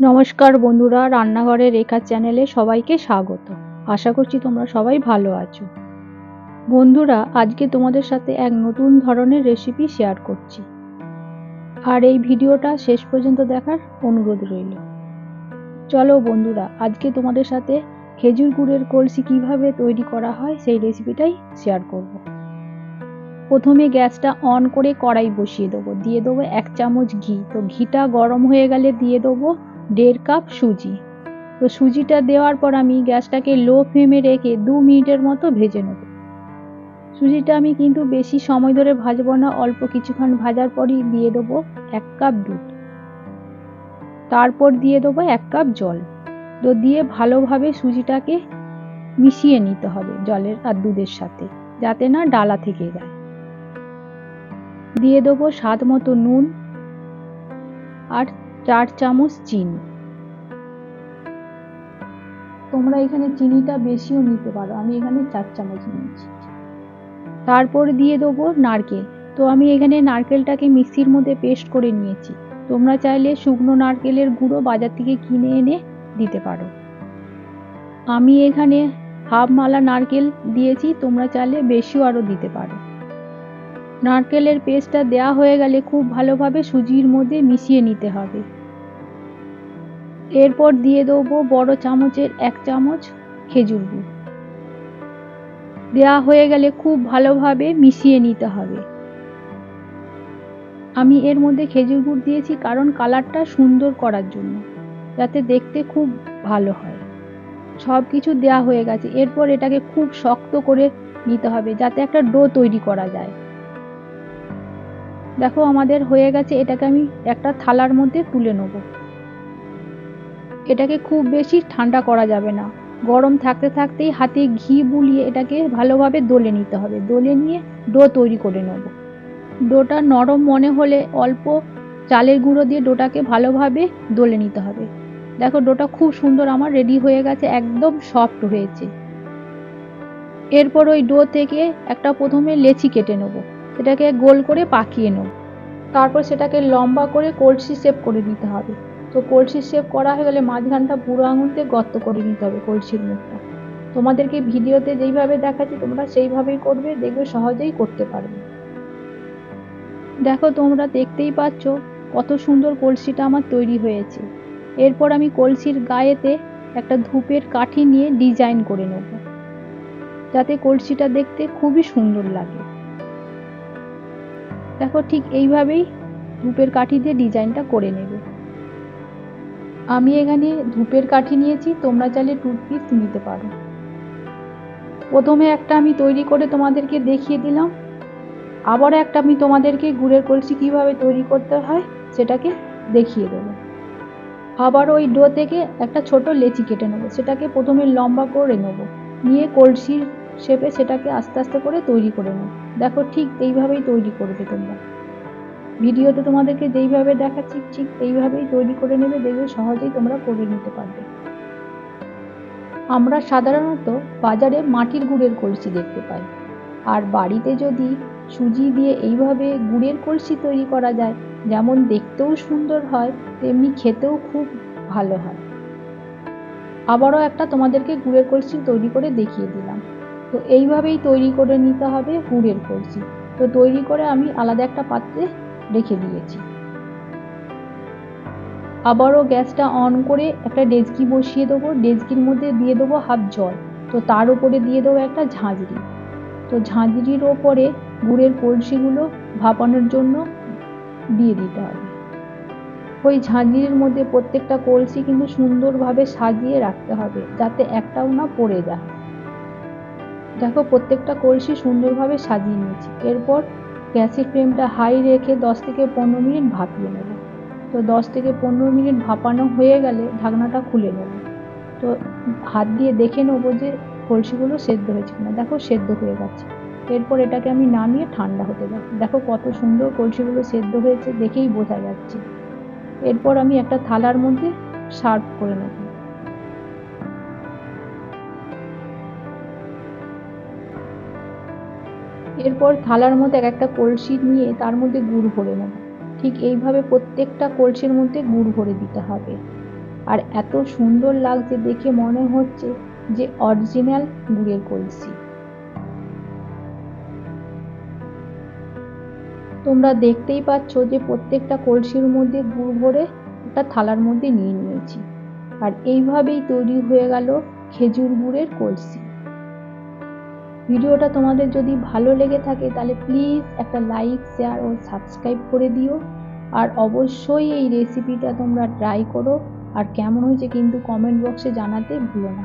নমস্কার বন্ধুরা রান্নাঘরের রেখা চ্যানেলে সবাইকে স্বাগত। আশা করছি তোমরা সবাই ভালো আছো। বন্ধুরা, আজকে তোমাদের সাথে এক নতুন ধরনের রেসিপি শেয়ার করছি। আর এই ভিডিওটা শেষ পর্যন্ত দেখার অনুরোধ রইল। চলো বন্ধুরা, আজকে তোমাদের সাথে খেজুর গুড়ের কলসি কীভাবে তৈরি করা হয় সেই রেসিপিটাই শেয়ার করব। প্রথমে গ্যাসটা অন করে কড়াই বসিয়ে দেবো। দিয়ে দেবো এক চামচ ঘি। তো ঘিটা গরম হয়ে গেলে দিয়ে দেবো দেড় কাপ সুজি। তো সুজিটা দেওয়ার পর আমি গ্যাসটাকে লো ফ্লেমে রেখে দু মিনিটের মতো ভেজে নেব। সুজিটা আমি কিন্তু বেশি সময় ধরে ভাজবো না, অল্প কিছুক্ষণ ভাজার পরই দিয়ে দেবো এক কাপ দুধ। তারপর দিয়ে দেবো এক কাপ জল। তো দিয়ে ভালোভাবে সুজিটাকে মিশিয়ে নিতে হবে জলের আর দুধের সাথে, যাতে না ডালা থেকে যায়। দিয়ে দেবো স্বাদ মতো নুন আর চার চামচ চিনি। তোমরা এখানে চিনিটা বেশিও নিতে পারো। আমি এখানে চার চামচ নিয়েছি। তারপর দিয়ে দেবো নারকেল। তো আমি এখানে নারকেলটাকে মিক্সির মধ্যে পেস্ট করে নিয়েছি। তোমরা চাইলে শুকনো নারকেলের গুঁড়ো বাজার থেকে কিনে এনে দিতে পারো। আমি এখানে হাফ মালা নারকেল দিয়েছি। তোমরা চাইলে বেশিও আরও দিতে পারো। নারকেলের পেস্টটা দেওয়া হয়ে গেলে খুব ভালোভাবে সুজির মধ্যে মিশিয়ে নিতে হবে। এরপর দিয়ে দেবো বড় চামচের এক চামচ খেজুর গুড়। দেওয়া হয়ে গেলে খুব ভালোভাবে মিশিয়ে নিতে হবে। আমি এর মধ্যে খেজুর গুড় দিয়েছি কারণ কালারটা সুন্দর করার জন্য, যাতে দেখতে খুব ভালো হয়। সব কিছু দেওয়া হয়ে গেছে। এরপর এটাকে খুব শক্ত করে নিতে হবে যাতে একটা ডো তৈরি করা যায়। দেখো আমাদের হয়ে গেছে। এটাকে আমি একটা থালার মধ্যে তুলে নেব। এটাকে খুব বেশি ঠান্ডা করা যাবে না। গরম থাকতে থাকতেই হাতে ঘি বুলিয়ে এটাকে ভালোভাবে দলে নিতে হবে। দলে নিয়ে ডো তৈরি করে নেব। ডোটা নরম মনে হলে অল্প চালের গুঁড়ো দিয়ে ডোটাকে ভালোভাবে দলে নিতে হবে। দেখো ডোটা খুব সুন্দর আমার রেডি হয়ে গেছে, একদম সফট হয়েছে। এরপর ওই ডো থেকে একটা প্রথমে লেচি কেটে নেব। সেটাকে গোল করে পাকিয়ে নেব। তারপর সেটাকে লম্বা করে কলসি শেপ করে নিতে হবে। তো কলসি শেপ করা হয়ে গেলে মাঝখানটা বুড়ো আঙুলতে গর্ত করে নিতে হবে কলসির মুখটা। তোমাদেরকে ভিডিওতে যেইভাবে দেখাচ্ছি, তোমরা সেইভাবেই করবে, দেখবে সহজেই করতে পারবে। দেখো, তোমরা দেখতেই পাচ্ছ কত সুন্দর কলসিটা আমার তৈরি হয়েছে। এরপর আমি কলসির গায়েতে একটা ধূপের কাঠি নিয়ে ডিজাইন করে নেব। যাতে কলসিটা দেখতে খুবই সুন্দর লাগে। দেখো, ঠিক এইভাবেই ধূপের কাঠি দিয়ে ডিজাইনটা করে নেবে। আমি এখানে ধূপের কাঠি নিয়েছি, তোমরা চাইলে টুথপিস নিতে পারো। প্রথমে একটা আমি তৈরি করে তোমাদেরকে দেখিয়ে দিলাম। আবার একটা আমি তোমাদেরকে গুড়ের কলসি কীভাবে তৈরি করতে হয়, সেটাকে দেখিয়ে দেবো। আবার ওই ডো থেকে একটা ছোট লেচি কেটে নেব, সেটাকে প্রথমে লম্বা করে নেব। নিয়ে কলসির শেপে সেটাকে আস্তে আস্তে করে তৈরি করে নেব। দেখো ঠিক এইভাবেই তৈরি করবে তোমরা। ভিডিওতে তোমাদেরকে যেইভাবে দেখাচ্ছি, ঠিক এইভাবেই তৈরি করে নেবে, দেখবে সহজেই তোমরা করে নিতে পারবে। আমরা সাধারণত বাজারে মাটির গুড়ের কলসি দেখতে পাই। আর বাড়িতে যদি সুজি দিয়ে এইভাবে গুড়ের কলসি তৈরি করা যায়, যেমন দেখতেও সুন্দর হয়, তেমনি খেতেও খুব ভালো হয়। আবারও একটা তোমাদেরকে গুড়ের কলসি তৈরি করে দেখিয়ে দিলাম। তো এইভাবেই তৈরি করে নিতে হবে গুড়ের কলসি। তো তৈরি করে আমি আলাদা একটা পাত্রে রেখে দিয়েছি। আবারও গ্যাসটা অন করে একটা ডেজকি বসিয়ে দেবো। ডেজকির মধ্যে দিয়ে দেবো হাফ জল। তো তার উপরে দিয়ে দেবো একটা ঝাঁঝরি। তো ঝাঁঝরির ওপরে গুড়ের কলসিগুলো ভাপানোর জন্য দিয়ে দিতে হবে। ওই ঝাঁঝরির মধ্যে প্রত্যেকটা কলসি কিন্তু সুন্দরভাবে সাজিয়ে রাখতে হবে, যাতে একটাও না পড়ে যায়। দেখো, প্রত্যেকটা কলসি সুন্দরভাবে সাজিয়ে নিয়েছি। এরপর গ্যাসের ফ্লেমটা হাই রেখে দশ থেকে পনেরো মিনিট ভাপিয়ে নেব। তো দশ থেকে পনেরো মিনিট ভাপানো হয়ে গেলে ঢাকনাটা খুলে নেব। তো হাত দিয়ে দেখে নেব যে কলসিগুলো সেদ্ধ হয়েছে কিনা। দেখো সেদ্ধ হয়ে গেছে। এরপর এটাকে আমি নামিয়ে ঠান্ডা হতে যাই দেখো কত সুন্দর কলসিগুলো সেদ্ধ হয়েছে দেখেই বোঝা যাচ্ছে। এরপর আমি একটা থালার মধ্যে সার্ভ করে নেব। এরপর থালার মধ্যে এক একটা কলসি নিয়ে তার মধ্যে গুড় ভরে নেব। ঠিক এইভাবে প্রত্যেকটা কলসির মধ্যে গুড় ভরে দিতে হবে। আর এত সুন্দর লাগছে দেখে মনে হচ্ছে যে অরিজিনাল গুড়ের কলসি। তোমরা দেখতেই পাচ্ছ যে প্রত্যেকটা কলসির মধ্যে গুড় ভরে একটা থালার মধ্যে নিয়ে নিয়েছি। আর এইভাবেই তৈরি হয়ে গেল খেজুর গুড়ের কলসি। ভিডিওটা তোমাদের যদি ভালো লেগে থাকে তাহলে প্লিজ একটা লাইক শেয়ার ও সাবস্ক্রাইব করে দিও। আর অবশ্যই এই রেসিপিটা তোমরা ট্রাই করো। আর কেমন হয়েছে কিন্তু কমেন্ট বক্সে জানাতে ভুলো না।